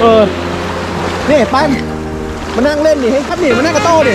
เออนี่ปั้นมานั่งเล่นดิให้ครับนี่มานั่งกระโต้ดิ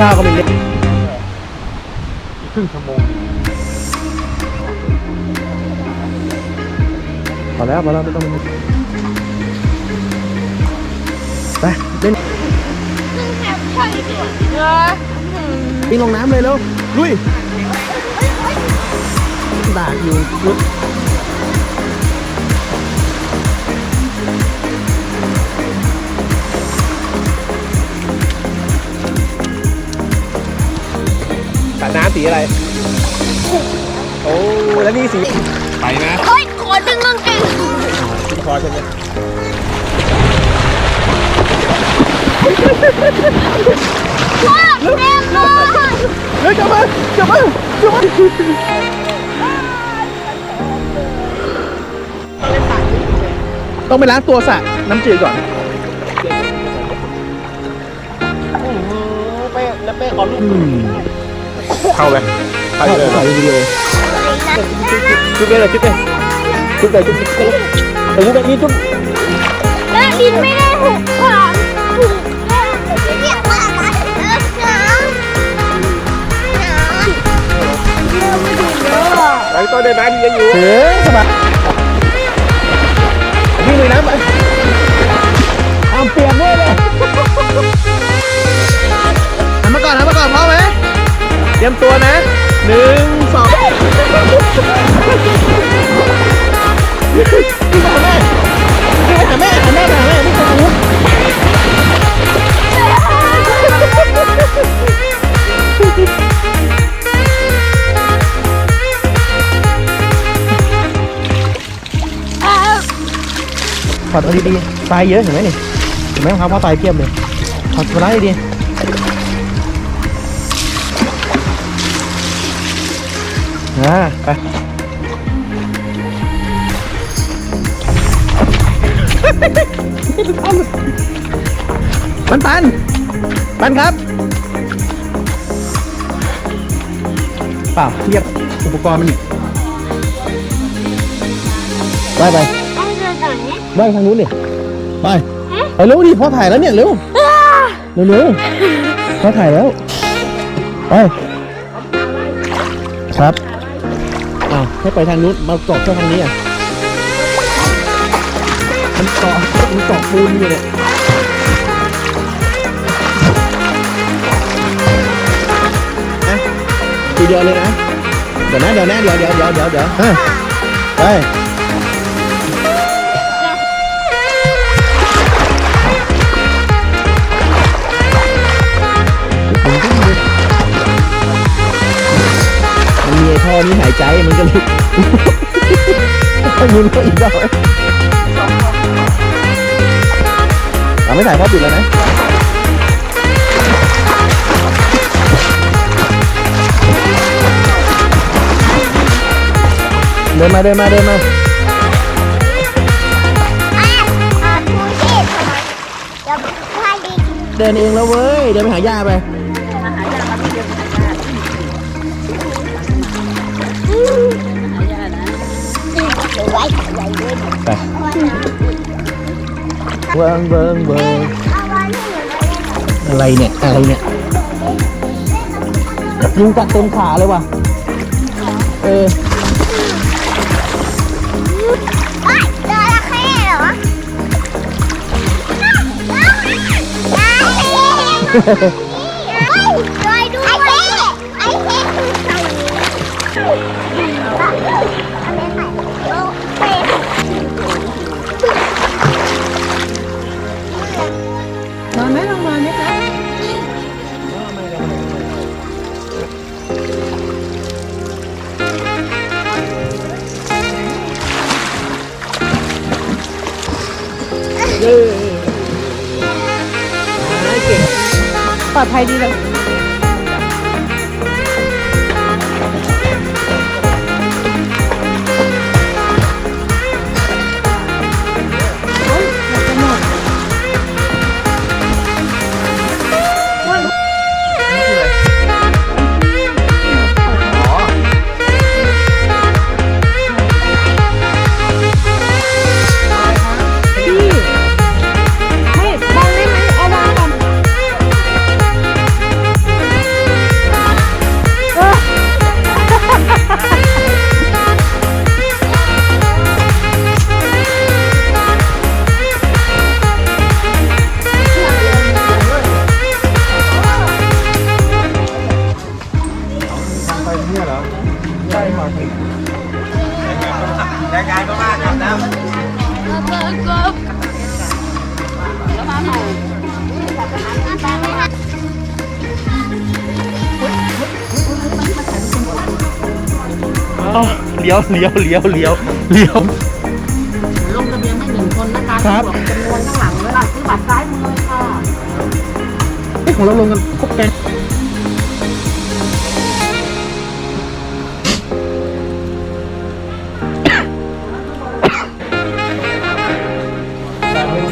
ข้าวก็ไม่เล็กครึ่งชั่วโมงพอแล้วพอแล้วไม่ต้องไปเล่นวิ่งลงน้ำเลยเร็วลุยดากอยู่ลุด สระน้ำสีอะไร โอ้แล้วนี่สี ไปนะเฮ้ยขอดึงกางเกงสีคอใช่ไหมว้าวเต็มเลยเฮ้ยกลับมาเกลับมาเกลับมาต้องไปล้างตัวสระน้ำจืดก่อนเป้แล้วเป้ขอรูปอืม เข้าไปเข้าถ่ายเลยถ่ายวิดีโอจุ๊บเลยจุ๊บเลยจุ๊บเลยจุ๊บเลยเดี๋ยวจุ๊บแบบนี้จุ๊บและดินไม่ได้หุบขวางถูกเรียกว่าอะไรเออหนาวหนาวเยอะไม่ถึงเยอะไว้ต้นได้ไหมที่ยังอยู่ถึงสบายวิ่งเลยน้ำไป เตรียมตัวนะหนึ่งสองวิ่งไปหาแม่วิ่งไปหาแม่หันแม่ไปหาแม่วิ่งไปหาลูกถอดเอาดีๆทรายเยอะเห็นไหมนี่เห็นไหมครองเท้าผ้าทรายเพียบเลยถอดมาได้ดี อ่าไปปันปันปันครับเปล่าเทียบอุปกรณ์มันอีกไปไปต้องเดินไหนไปทางนู้นดิไปไปเร็วดิพ่อถ่ายแล้วเนี่ยเร็วเร็วเร็วพ่อถ่ายแล้วไปครับอ้าว ให้ไปทางนู้นมาเกาะแค่ทางนี้อะมันเกาะมันเกาะปูนอยู่เนี่ยนะทีเดียวเลยนะ เดี๋ยวนะเดี๋ยวนะเดี๋ยวเดี๋ยวเดี๋ยวเดี๋ยวเดี๋ย ใจมันก็เลยต้องมุนก็อีกได้เราไม่ถ่ายพ่อปิดแล้วนะเดินมาเดินมาเดินมาอะอะดูสิเดี๋ยวพาดีเดินเองแล้วเว้ย เดินไปหาย่าไป ไปเวิงเวิงเวิงเอาไว้ให้หนูเลยอะไรเนี่ย อะไรเนี่ยยุงกัดเต็มขาเลยว่ะ เออเฮ้ ปลอดภัยดีเลย อ๋อเลี้ยวเลี้ยวเลี้ยวเลี้ยวเลี้ยว ลงทะเบียนให้หนึ่งคนนะคะครับวกจำนวนข้างหลังเวลาซื้อบัตรซ้ายมือค่ะเฮ้ยของเราลงกันครบแกง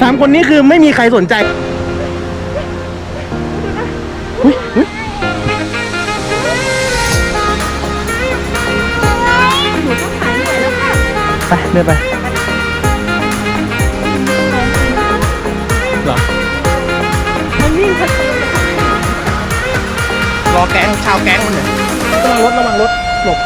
สามคนนี้คือไม่มีใครสนใจ ดินไปเหรอมันวิ่งพัดรอแก๊งชาวแก๊งมันเนี่ยระวังรถระวังรถหลบ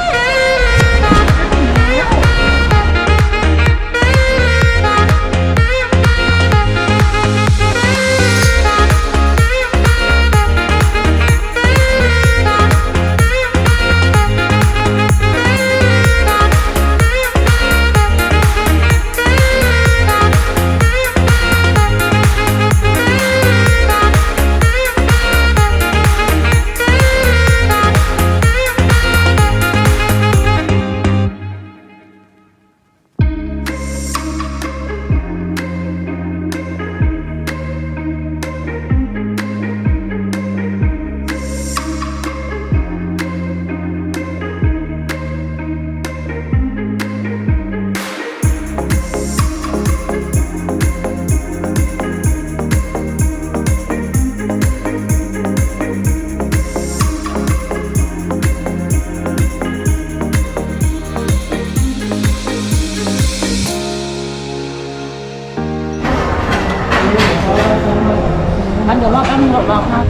ดี๋ยวรอแป๊บนึงรอครับ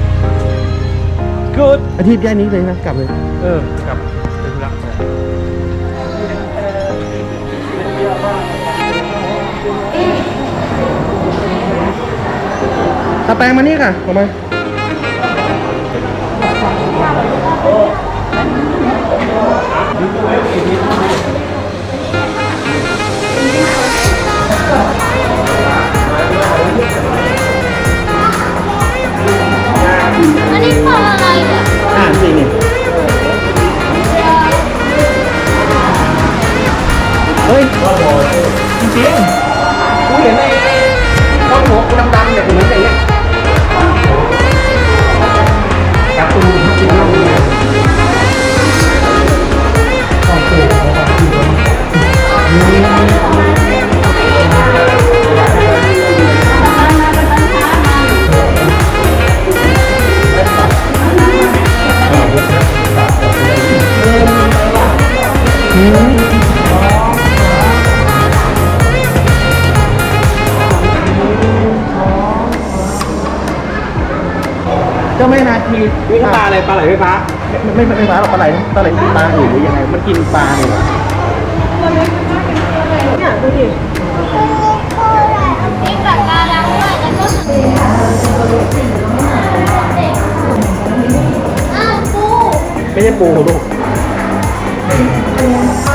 กูดอาทิตย์แย่นี้เลยนะกลับเลย เออกลับไปธุระตาแปลงมานี่ค่ะออกมา อ่านสินี่เฮ้ยจริงๆกูเห็ ปลาอะไรปลาไหลไฟฟ้าไม่ไม่ไม่ไม่ปลาหรอกปลาไหลปลาไหลกินปลาอื่นหรือยังไงมันกินปลาเนี่ยเหรอเนี่ยดูดิมีปากกาดังด้วยแล้วก็อ้าวปูไม่ใช่ปูลูก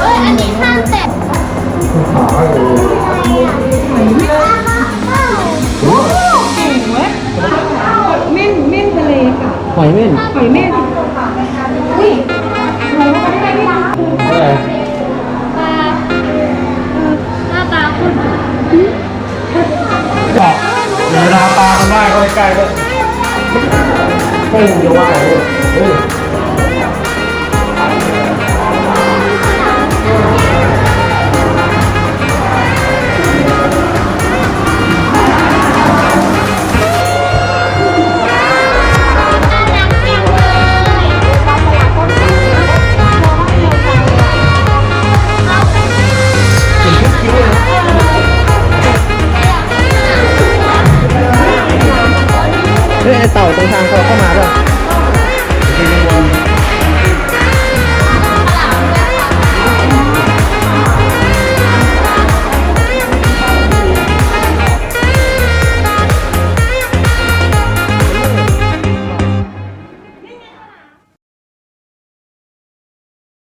เอ้ยอันนี้ห้ามเสร็จ หอยเม่นหอยเม่นอุ้ยหอยมันได้ไหมคะอะไรปลาหน้าตาคุณเจาะเวลาปลามันว่ายเข้าใกล้ๆก็เฮ้ยมึงจะว่าอะไรลูกเฮ้ย เพื่อไอ้เต่าตรงทางเขาเข้ามาด้วย